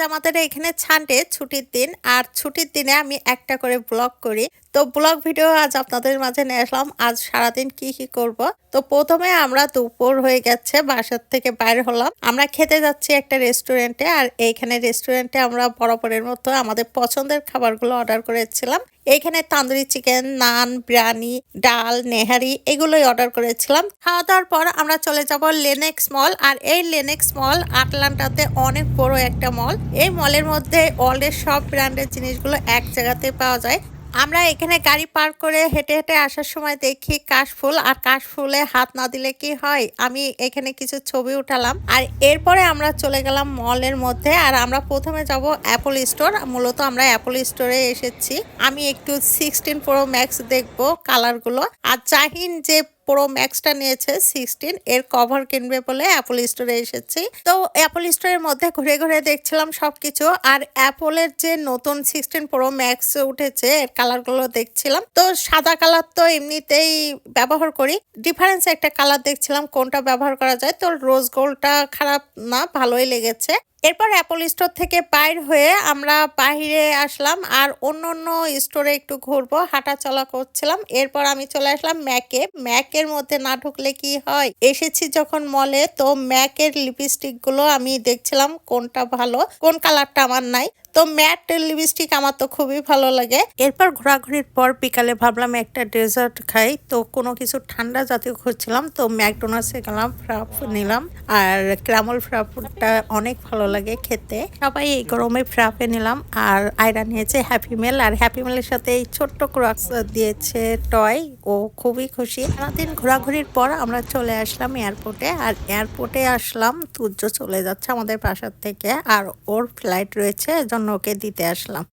আমাদের এখানে ছানটে ছুটির দিন। আর ছুটির দিনে আমি একটা করে ব্লগ করি। তো ব্লগ ভিডিও আজ আপনাদের মাঝে নিয়ে আসলাম। আজ সারাদিন কি কি করব? তো প্রথমে আমরা দুপুর হয়ে গেছে, বাসার থেকে বাইর হলাম। আমরা খেতে যাচ্ছি একটা রেস্টুরেন্টে আর এইখানে রেস্টুরেন্টে আমরা বরাবরের মতো আমাদের পছন্দের খাবারগুলো অর্ডার করেছিলাম। এইখানে তান্দুরি চিকেন নান বিরিয়ানি ডাল, নেহারি এগুলোই অর্ডার করেছিলাম। খাওয়া দাওয়ার পর আমরা চলে যাব লেনেক্স মল আর এই লেনেক্স মল আটলান্টাতে অনেক বড় একটা মল এই মলের মধ্যে অলরেড সব ব্র্যান্ডের জিনিসগুলো এক জায়গাতে পাওয়া যায়। আমরা এখানে গাড়ি পার করে হেঁটে হেঁটে আসার সময় দেখি কাশফুল, আর কাশফুলে হাত না দিলে কি হয়? আমি এখানে কিছু ছবি উঠালাম। আর এরপরে আমরা চলে গেলাম মলের মধ্যে, আর আমরা প্রথমে যাব অ্যাপল স্টোর। মূলত আমরা অ্যাপল স্টোরে এসেছি। আমি একটু সিক্সটিন প্রো ম্যাক্স দেখব কালারগুলো। আর চাহিন যে প্রো ম্যাক্সটা নিয়েছে সিক্সটিন এর কভার কিনবে বলে অ্যাপল স্টোরে এসেছি। তো অ্যাপল স্টোরের মধ্যে ঘুরে ঘুরে দেখছিলাম সবকিছু আর অ্যাপলের যে নতুন সিক্সটিন প্রো ম্যাক্স উঠেছে, এর কালারগুলো দেখছিলাম। তো সাদা কালার তো এমনিতেই ব্যবহার করি। ডিফারেন্স একটা কালার দেখছিলাম, কোনটা ব্যবহার করা যায়। তো রোজ গোল্ডটা খারাপ না, ভালোই লেগেছে। এরপর অ্যাপল স্টোর থেকে বাইর হয়ে আমরা বাহিরে আসলাম আর অন্য অন্য স্টোরে একটু ঘুরবো হাঁটা চলা করছিলাম। এরপর আমি চলে আসলাম ম্যাকে ম্যাকের মধ্যে না ঢুকলে কি হয়? এসেছি যখন মলে তো ম্যাকের লিপস্টিকগুলো আমি দেখছিলাম কোনটা ভালো, কোন কালারটা আমার নাই। তো ম্যাট লিপস্টিক আমার তো খুবই ভালো লাগে। এরপর ঘোরাঘুরির পর বিকালে ভাবলাম একটা ডেজার্ট খাই। তো কোনো কিছু ঠান্ডা জাতীয় খুঁজছিলাম, তো ম্যাকডোনাল্ডসে গেলাম ফ্রাপ নিলাম। আর ক্রামল ফ্রাপটা অনেক ভালো লাগে খেতে। সবাই এই গরমে ফ্রাপে নিলাম আর আয়রা নিয়েছে হ্যাপি মেল আর হ্যাপি মেলের সাথে এই ছোট্ট ক্রক্স দিয়েছে টয় ও খুবই খুশি। সারাদিন ঘোরাঘুরির পর আমরা চলে আসলাম এয়ারপোর্টে আর এয়ারপোর্টে আসলাম তুর্য চলে যাচ্ছে আমাদের বাসার থেকে। আর ওর ফ্লাইট রয়েছে এজন্য ওকে দিতে আসলাম।